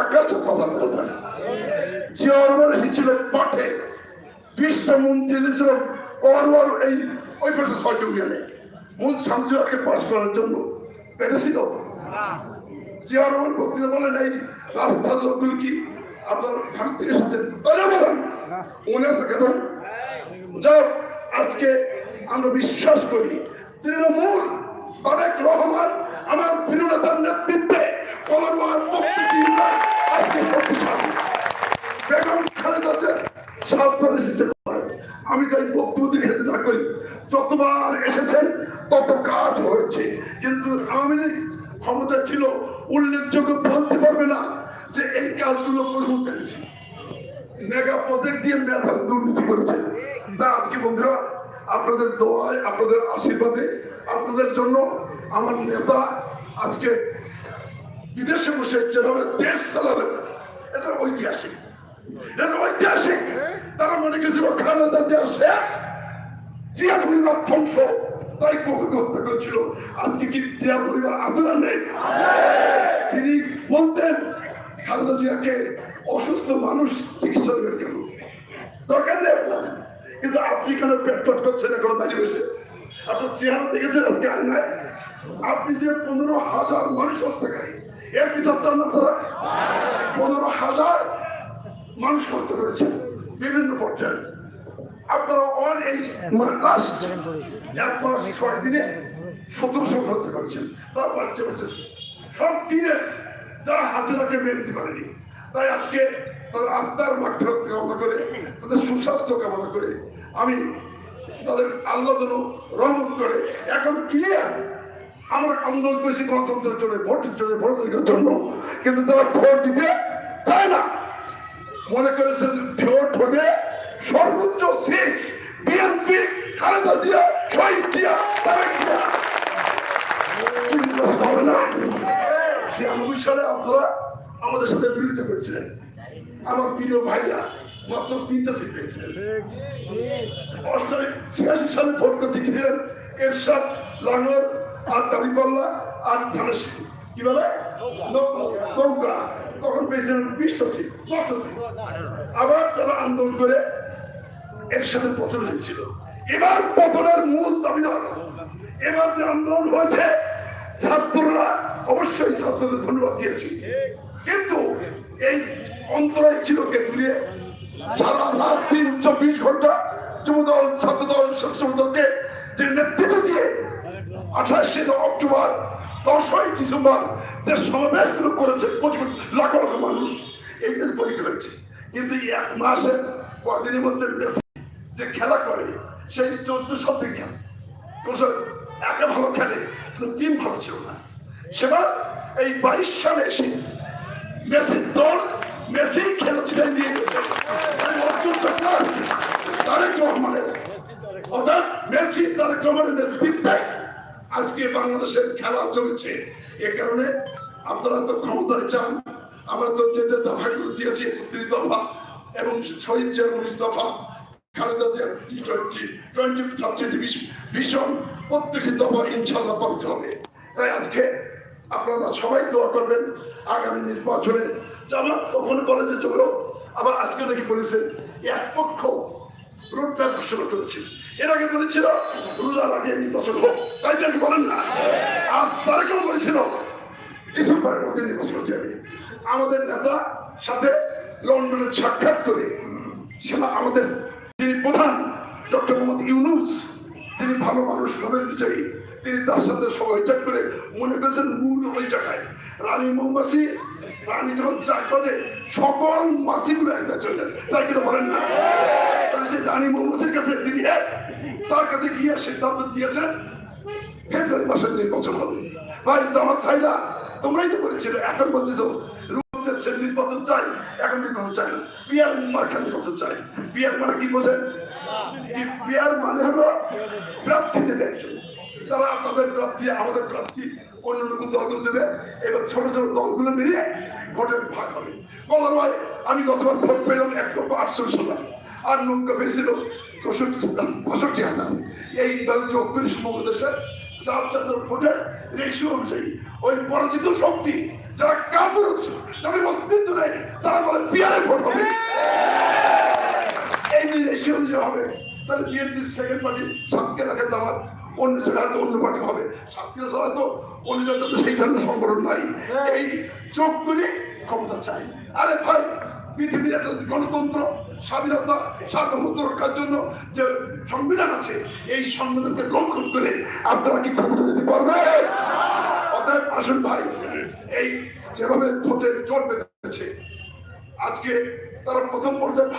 আকাশে প্রদান করতেন। জিয়া রহমান এসেছিল মাঠে বিশটা মন্ত্রী এনেছিল পরবার এই ওই পাশে ছয়টা ইউনিয়নে মূল সামজিয়াকে পাশ করার জন্য পেরেছিল জিয়া রহমান বক্তৃতা বলেন এই রাস্তার লোকগুলো কি আপনার ভারত থেকে এসেছেন না বলেন, মনে আছে কেন? যাও আজকে আমরা বিশ্বাস করি, তৃণমূল যতবার এসেছেন তত কাজ হয়েছে। কিন্তু আওয়ামী লীগ ক্ষমতা ছিল, উল্লেখযোগ্য বলতে পারবে না যে এই কাজগুলো করব মেগা প্রজেক্ট দিয়ে মেধা দুর্নীতি করেছে। তা আজকে বন্ধুরা, আপনাদের দোয়ায়, আপনাদের আশীর্বাদে, আপনাদের জন্য আমার নেতা আজকে বিদেশে বসে যেভাবে দেশ চালাবে এটা ঐতিহাসিক। এটা ঐতিহাসিক। তারা মনে করছিল খালেদা জিয়া শেখ জিয়া পরিবার ধ্বংস। তাই কবিকে হত্যা করেছিল। আজকে কি জিয়া পরিবার আছে নেই? তিনি বলতেন, খালেদা জিয়াকে অসুস্থ মানুষ চিকিৎসা দেবেন কেন? দরকার নেই আপনার। কিন্তু আপনি কেন পেট পেট করছেন এখন দাঁড়িয়ে বসে? আপনার চেহারা দেখেছেন আজকে আয়নায়? আপনি যে পনেরো হাজার মানুষ হত্যাকারী, এর বিচার চান তারা পনেরো হাজার মানুষ হত্যা করেছেন। বিভিন্ন পর্যায়ে। আপনারা অন এই লাস্ট এক মাস ছয় দিনে সতেরোশো হত্যা করেছেন। তার বাচ্চা বাচ্চা সব টিনেজ যারা হাসিনাকে মেরে দিতে পারেনি, তাই আজকে তাদের আত্মার মাঠফেরত কামনা করে, তাদের সুস্বাস্থ্য কামনা করে আমি তাদের আল্লাহ যেন রহমত করে এখন ক্লিয়ার আমরা আন্দোলন করেছি গণতন্ত্রের জন্য, ভোটের জন্য ভোটাধিকার জন্য। কিন্তু তারা ভোট দিতে চায় না। মনে করেছে ভোট হলে সর্বোচ্চ খালেদা জিয়া শহীদ জিয়া তারেক জিয়া কিন্তু হবে আমাদের সাথে বিরোধিতা করেছিলেন। আমার প্রিয় ভাইরা, মাত্র তিনটা সিট পেয়েছিলেন। ছিয়াশি সালে ভোট করতে গিয়েছিলেন এরশাদ লাঙ্গর আর দাঁড়িপাল্লা, আর ধানের কি বলে? নৌকা। তখন পেয়েছিলেন বিশটা সিট দশটা সিট আবার তারা আন্দোলন করে এর সাথে পতন হয়েছিল। এবার পতনের মূল দাবিদার এবার যে আন্দোলন হয়েছে, ছাত্ররা অবশ্যই ছাত্রদের ধন্যবাদ দিয়েছি। কিন্তু এই অন্তরায় ছিল কেতুলিয়ে সারা রাত দিন চব্বিশ ঘণ্টা যুবদল, ছাত্রদল স্বেচ্ছাসেবক যে নেতৃত্ব দিয়ে আঠাশে অক্টোবর, দশই ডিসেম্বর যে সমাবেশগুলো করেছে, কোটি লাখ লাখ মানুষ এইদের পরীক্ষা হয়েছে কিন্তু এক মাসে কদিনের মধ্যে যে খেলা করে সেই চোদ্দ শব্দে একে ভালো খেলে, কিন্তু টিম ভালো ছিল না। সেবার এই বাইশ সালে এসে মেসির দল, মেসি খেলা ছিলেন দিয়ে অর্থাৎ মেসি, তারেক রহমানের আজকে বাংলাদেশের খেলা চলছে। এ কারণে আপনারা তো ক্ষমতায় চান, আমরা তো যে যে দফাগুলো দিয়েছি একত্রিশ দফা এবং শহীদ উনিশ দফা খালেদা জিয়ার টি টোয়েন্টি টোয়েন্টি সাবজেক্ট ভীষণ ইনশাল্লাহ হবে। তাই আজকে আপনারা সবাই দোয়া করবেন আগামী নির্বাচনে। জামাত কখনো কলেজে চলো আবার আজকে দেখি বলেছে, এক পক্ষ রোডটা ঘোষণা করেছে। এর আগে বলেছিল, রোজার আগে নির্বাচন হোক। তাই তো বলেন না? আর তারা কেউ বলেছিল, ডিসেম্বরের মধ্যে নির্বাচন হতে হবে। আমাদের নেতা সাথে লন্ডনে সাক্ষাৎ করে, সেটা আমাদের যিনি প্রধান ডক্টর মোহাম্মদ ইউনুস। তিনি ভালো মানুষ নোবেল বিজয়ী তিনি তার সাথে সহযোগ করে মনে করেছেন মূল ওই জায়গায়। রানী মৌমাছি রানী যখন চাক বাজে, সকল মাছিগুলো একটা চলে তাই কিনা বলেন না? তাই রানী মৌমাছির কাছে তিনি এক, তার কাছে গিয়ে সিদ্ধান্ত দিয়েছেন, ফেব্রুয়ারি মাসের নির্বাচন হবে। ভাই, জামাত ভাইরা, তোমরাই তো বলেছিল, এখন বলতেছো সে নির্বাচন চাই, এখন নির্বাচন চাই না। পিয়ার মার্কা নির্বাচন চাই। পিয়ার মানে কি বোঝেন? পিয়ার মানে হলো প্রার্থী দেবে একজন তারা তাদের প্রার্থী আমাদের প্রার্থী অন্য রকম দলগুলো দেবে। এবার ছোট ছোট দলগুলো মিলিয়ে ভোটের ভাগ হবে। বলার ভাই, আমি গতবার ভোট পেলাম এক লক্ষ আটচল্লিশ হাজার, আর নৌকা পেয়েছিল চৌষট্টি পঁয়ষট্টি হাজার। এই দল যোগ করে সমগ্র দেশের চার চার ভোটের রেশিও অনুযায়ী ওই পরাজিত শক্তি যারা কাপুরুষ যাদের অস্তিত্ব নেই তারা বলে পিয়ারে ভোট হবে। এই যে রেশিও অনুযায়ী হবে তাহলে বিএনপি সেকেন্ড পার্টি সাতকে রাখে জামাত অন্য জায়গায় তো অন্য পার্টি হবে। সাতকে ছাড়া তো অন্য জায়গায় তো সেই ধরনের সংগঠন নাই। এই চোখ করে ক্ষমতা চাই। আরে ভাই পৃথিবীর একটা গণতন্ত্র স্বাধীনতা সার্বভৌমত্ব রক্ষার জন্য যে সংবিধান আছে এই সংবিধানকে লঙ্ঘন করে আপনারা কি ক্ষমতা দিতে পারবে অতএব আসুন ভাই এই যেভাবে বেঁধেছে আজকে তারা প্রথম পর্যায়ে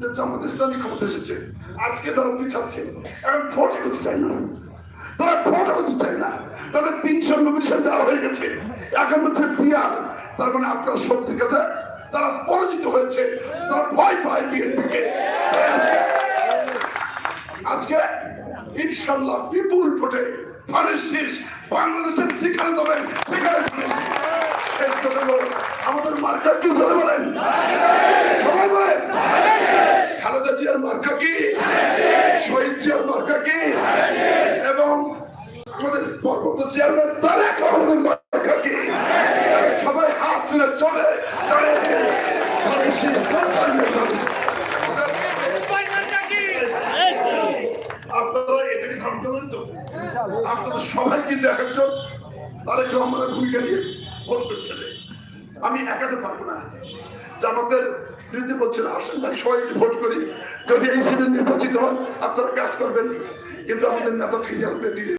যে জামাত ইসলামী ক্ষমতা এসেছে। আজকে তারা পিছাচ্ছে। এখন ভোট করতে না। তারা ভোট করতে না। তাদের দেওয়া হয়ে গেছে। এখন হচ্ছে পিয়ার তার মানে আপনার শক্তি কাছে তারা পরাজিত হয়েছে। তারা ভয় পায় বিএনপিকে। আজকে ইনশাল্লাহ বিপুল ভোটে ধানের শীষ বাংলাদেশের যেখানে ধানের শীষ। শেষ কথা হলো, আমাদের মার্কা কি ধরে বলেন? সবাই বলেন। খালেদা জিয়ার মার্কা কি? শহীদ জিয়ার মার্কা কি? এবং আমাদের পর্বত চেয়ারম্যান তারেক রহমানের মার্কা কি? সবাই হাত তুলে চলে শীষ। আপনারা এটাকে ধারণ করবেন তো? আপনারা সবাই কিন্তু এক একজন তারেক রহমানের ভূমিকা নিয়ে ভোট করছে আমি একাতে পারব না। জামাতের বিরুদ্ধে বলছেন, আসেন ভাই, সবাই ভোট করি। যদি এই সিজন নির্বাচিত হন, আপনারা কাজ করবেন। কিন্তু আমাদের নেতা থেকে আসবে